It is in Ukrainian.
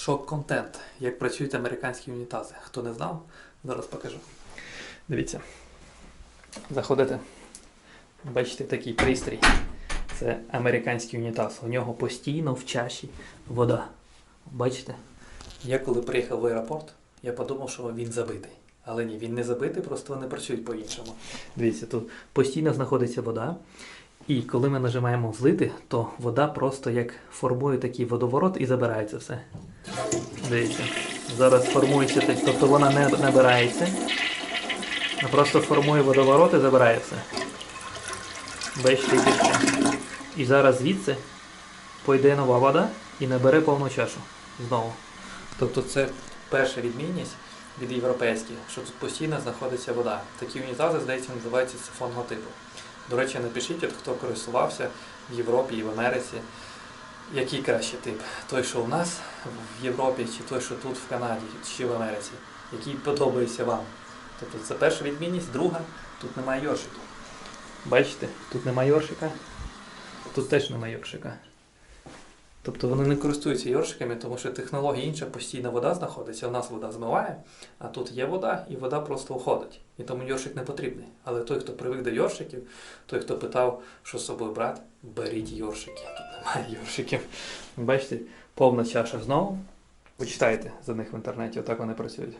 Шок-контент. Як працюють американські унітази. Хто не знав, зараз покажу. Дивіться. Заходите. Бачите такий пристрій. Це американський унітаз. У нього постійно в чаші вода. Бачите? Я коли приїхав в аеропорт, я подумав, що він забитий. Але ні, він не забитий, просто вони працюють по-іншому. Дивіться, тут постійно знаходиться вода. І коли ми нажимаємо злити, то вода просто як формує такий водоворот і забирає це все. Дивіться. Зараз формується, тобто вона не набирається, просто формує водоворот і забирає все. Бачите, і. Зараз звідси пойде нова вода і набере повну чашу. Знову. Тобто це перша відмінність від європейських, що тут постійно знаходиться вода. Такі унітази, здається, називаються сифонного типу. До речі, напишіть, хто користувався в Європі і в Америці, який краще тип? Той, що у нас в Європі, чи той, що тут в Канаді, чи в Америці, який подобається вам. Тобто це перша відмінність, друга, тут немає йоршиків. Бачите, тут немає йоршика, тут теж немає йоршика. Тобто вони не користуються йоршиками, тому що технологія інша, постійно вода знаходиться, у нас вода змиває, а тут є вода, і вода просто уходить. І тому йоршик не потрібний. Але той, хто привик до йоршиків, той, хто питав, що з собою брати, беріть йоршики. Тут немає йоршиків. Бачите, повна чаша знову. Почитайте за них в інтернеті, отак вони працюють.